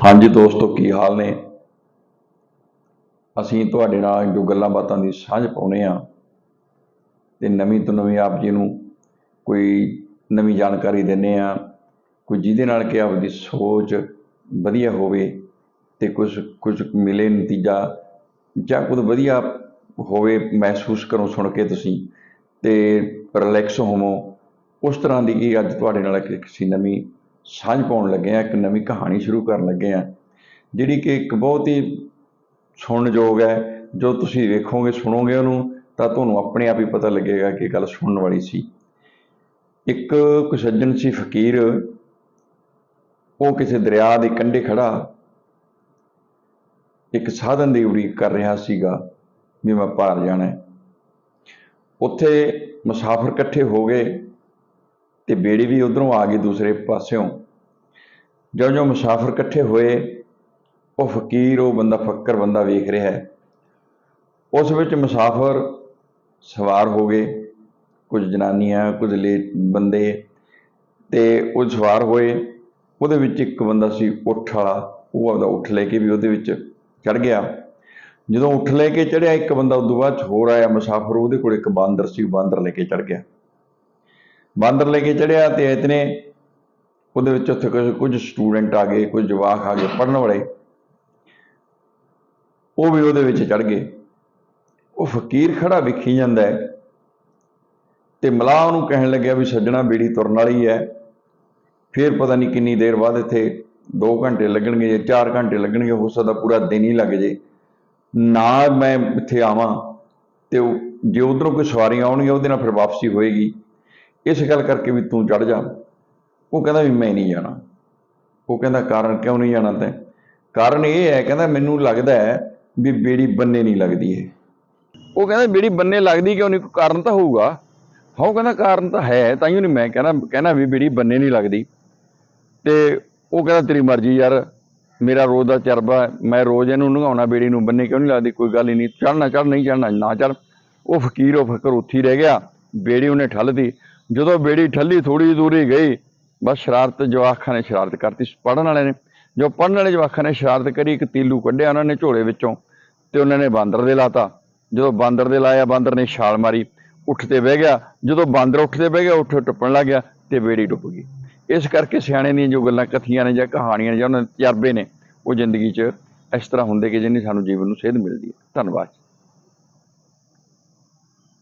ਹਾਂਜੀ ਦੋਸਤੋ, ਕੀ ਹਾਲ ਨੇ? ਅਸੀਂ ਤੁਹਾਡੇ ਨਾਲ ਜੋ ਗੱਲਾਂ ਬਾਤਾਂ ਦੀ ਸਾਂਝ ਪਾਉਨੇ ਆ ਤੇ ਨਵੀਂ ਤੋਂ ਨਵੀਂ ਆਪ ਜੀ ਨੂੰ ਕੋਈ ਨਵੀਂ ਜਾਣਕਾਰੀ ਦਿੰਨੇ ਆ ਕੋਈ ਜਿਹਦੇ ਨਾਲ ਕਿ ਆਪਦੀ ਸੋਚ ਵਧੀਆ ਹੋਵੇ ਤੇ ਕੁਝ ਕੁਝ ਮਿਲੇ ਨਤੀਜਾ ਜਾਂ ਕੁਝ ਵਧੀਆ ਹੋਵੇ ਮਹਿਸੂਸ ਕਰੋ ਸੁਣ ਕੇ ਤੁਸੀਂ ਤੇ ਰਿਲੈਕਸ ਹੋਵੋ, ਉਸ ਤਰ੍ਹਾਂ ਦੀ ਕੀ ਅੱਜ ਤੁਹਾਡੇ ਨਾਲ ਇੱਕ ਕਿਸੇ ਨਵੀਂ ਸਾਂਝ ਪਾਉਣ ਲੱਗੇ ਆ, ਇੱਕ ਨਵੀਂ ਕਹਾਣੀ ਸ਼ੁਰੂ ਕਰਨ ਲੱਗੇ ਆ, ਜਿਹੜੀ ਕਿ ਇੱਕ ਬਹੁਤ ਹੀ ਸੁਣਨਯੋਗ ਹੈ, ਜੋ ਤੁਸੀਂ ਵੇਖੋਗੇ, ਸੁਣੋਗੇ ਉਹਨੂੰ, ਤਾਂ ਤੁਹਾਨੂੰ ਆਪਣੇ ਆਪ ਹੀ ਪਤਾ ਲੱਗੇਗਾ ਕਿ ਗੱਲ ਸੁਣਨ ਵਾਲੀ ਸੀ। ਇੱਕ ਕੋਈ ਸੱਜਣ ਸੀ ਫਕੀਰ, ਉਹ ਕਿਸੇ ਦਰਿਆ ਦੇ ਕੰਢੇ ਖੜਾ ਇੱਕ ਸਾਧਨ ਦੀ ਉਡੀਕ ਕਰ ਰਿਹਾ ਸੀਗਾ, ਵੀ ਮੈਂ ਪਾਰ ਜਾਣਾ ਉੱਥੇ ਮੁਸਾਫਰ ਇਕੱਠੇ ਹੋ ਗਏ ਤੇ ਬੇੜੀ ਵੀ ਉਧਰੋਂ ਆ ਗਈ ਦੂਸਰੇ ਪਾਸਿਓਂ। ਜਦੋਂ ਜੋ ਮੁਸਾਫਰ ਇਕੱਠੇ ਹੋਏ, ਉਹ ਫਕੀਰ, ਉਹ ਬੰਦਾ ਫੱਕਰ ਬੰਦਾ ਵੇਖ ਰਿਹਾ ਹੈ। ਉਸ ਵਿੱਚ ਮੁਸਾਫਰ ਸਵਾਰ ਹੋ ਗਏ। ਕੁਝ ਜਨਾਨੀਆਂ, ਕੁਝ ਲੇ ਬੰਦੇ ਤੇ ਉਹ ਸਵਾਰ ਹੋਏ। ਉਹਦੇ ਵਿੱਚ ਇੱਕ ਬੰਦਾ ਸੀ ਉੱਠ ਵਾਲਾ। ਉਹ ਆਪਦਾ ਉੱਠ ਲੈ ਕੇ ਵੀ ਉਹਦੇ ਵਿੱਚ ਚੜ ਗਿਆ। ਜਦੋਂ ਉੱਠ ਲੈ ਕੇ ਚੜਿਆ ਇੱਕ ਬੰਦਾ ਉਦੋਂ ਬਾਅਦ 'ਚ ਹੋਰ ਆਇਆ ਮੁਸਾਫਰ। ਉਹਦੇ ਕੋਲ ਇੱਕ ਬਾਂਦਰ ਸੀ, ਉਹ ਬਾਂਦਰ ਲੈ ਕੇ ਚੜ ਗਿਆ। ਬਾਂਦਰ ਲੈ ਕੇ ਚੜਿਆ ਤੇ ਇਤਨੇ ਉਹਦੇ ਵਿੱਚ ਉੱਥੇ ਕੁਝ ਕੁਝ ਸਟੂਡੈਂਟ ਆ ਗਏ, ਕੁਝ ਜਵਾਕ ਆ ਗਏ ਪੜਨ ਵਾਲੇ। ਉਹ ਵੀ ਉਹਦੇ ਵਿੱਚ ਚੜ ਗਏ। ਉਹ ਫਕੀਰ ਖੜਾ ਵੇਖੀ ਜਾਂਦਾ ਹੈ ਤੇ ਮਲਾਹ ਉਹਨੂੰ ਕਹਿਣ ਲੱਗਿਆ ਵੀ ਸੱਜਣਾ ਬੀੜੀ ਤੁਰਨ ਵਾਲੀ ਹੈ। ਫਿਰ ਪਤਾ ਨਹੀਂ ਕਿੰਨੀ ਦੇਰ ਬਾਅਦ ਇੱਥੇ 2 ਘੰਟੇ ਲੱਗਣਗੇ ਜਾਂ 4 ਘੰਟੇ ਲੱਗਣਗੇ, ਹੋ ਸਕਦਾ ਪੂਰਾ ਦਿਨ ਹੀ ਲੱਗ ਜੇ। ਨਾ ਮੈਂ ਇੱਥੇ ਆਵਾਂ ਤੇ ਜੇ ਉਧਰੋਂ ਕੋਈ ਸਵਾਰੀਆਂ ਆਉਣਗੀਆਂ, ਉਹਦੇ ਨਾਲ ਫਿਰ ਵਾਪਸੀ ਹੋਏਗੀ। ਇਸ ਗੱਲ ਕਰਕੇ ਵੀ ਤੂੰ ਚੜ ਜਾ। ਉਹ ਕਹਿੰਦਾ ਵੀ ਮੈਂ ਨਹੀਂ ਜਾਣਾ। ਉਹ ਕਹਿੰਦਾ, ਕਾਰਨ ਕਿਉਂ ਨਹੀਂ ਜਾਣਾ ਤੈਂ? ਕਾਰਨ ਇਹ ਹੈ, ਕਹਿੰਦਾ ਮੈਨੂੰ ਲੱਗਦਾ ਹੈ ਵੀ ਬੇੜੀ ਬੰਨੇ ਨਹੀਂ ਲੱਗਦੀ ਇਹ। ਉਹ ਕਹਿੰਦਾ, ਬੇੜੀ ਬੰਨੇ ਲੱਗਦੀ ਕਿਉਂ ਨਹੀਂ? ਕੋਈ ਕਾਰਨ ਤਾਂ ਹੋਊਗਾ। ਹਾਂ, ਉਹ ਕਹਿੰਦਾ, ਕਾਰਨ ਤਾਂ ਹੈ ਤਾਂ ਹੀ ਨਹੀਂ ਮੈਂ ਕਹਿੰਦਾ ਕਹਿੰਦਾ ਵੀ ਬੇੜੀ ਬੰਨੇ ਨਹੀਂ ਲੱਗਦੀ। ਤੇ ਉਹ ਕਹਿੰਦਾ, ਤੇਰੀ ਮਰਜ਼ੀ ਯਾਰ, ਮੇਰਾ ਰੋਜ਼ ਦਾ ਚਰਬਾ ਮੈਂ ਰੋਜ਼ ਇਹਨੂੰ ਨਗਾਉਣਾ, ਬੇੜੀ ਨੂੰ ਬੰਨੇ ਕਿਉਂ ਨਹੀਂ ਲੱਗਦੀ? ਕੋਈ ਗੱਲ ਹੀ ਨਹੀਂ ਚੜਨਾ ਚੜ ਨਹੀਂ ਚੜਨਾ ਨਾ ਚੜ ਉਹ ਫਕੀਰ, ਉਹ ਫਕਰ ਉੱਥੀ ਰਹਿ ਗਿਆ, ਬੇੜੀ ਉਹਨੇ ਠੱਲਦੀ ਜਦੋਂ ਬੇੜੀ ਠੱਲੀ ਥੋੜੀ ਦੂਰੀ ਗਈ ਬਸ ਸ਼ਰਾਰਤ ਜਵਾਖਾਂ ਨੇ ਸ਼ਰਾਰਤ ਕਰਤੀ। ਪੜਨ ਵਾਲੇ ਨੇ, ਜੋ ਪੜਨ ਵਾਲੇ ਜਵਾਖਾਂ ਨੇ ਸ਼ਰਾਰਤ ਕਰੀ, ਇੱਕ ਤੀਲੂ ਕੱਢਿਆ ਉਹਨਾਂ ਨੇ ਝੋਲੇ ਵਿੱਚੋਂ ਤੇ ਉਹਨਾਂ ਨੇ ਬਾਂਦਰ ਦੇ ਲਾਤਾ। ਜਦੋਂ ਬਾਂਦਰ ਦੇ ਲਾਇਆ, ਬਾਂਦਰ ਨੇ ਛਾਲ ਮਾਰੀ ਉੱਠ ਤੇ ਬਹਿ ਗਿਆ। ਜਦੋਂ ਬਾਂਦਰ ਉੱਠ ਤੇ ਬਹਿ ਗਿਆ ਉੱਠ ਟੁੱਪਣ ਲੱਗ ਗਿਆ ਤੇ ਬੇੜੀ ਡੁੱਬ ਗਈ। ਇਸ ਕਰਕੇ ਸਿਆਣੇ ਦੀਆਂ ਜੋ ਗੱਲਾਂ, ਕਥੀਆਂ ਨੇ ਜਾਂ ਕਹਾਣੀਆਂ ਨੇ ਜਾਂ ਉਹਨਾਂ ਦੇ ਤਜਰਬੇ ਨੇ, ਉਹ ਜ਼ਿੰਦਗੀ 'ਚ ਇਸ ਤਰ੍ਹਾਂ ਹੁੰਦੇ ਕਿ ਜਿਹਨੇ ਸਾਨੂੰ ਜੀਵਨ ਨੂੰ ਸੇਧ ਮਿਲਦੀ ਹੈ। ਧੰਨਵਾਦ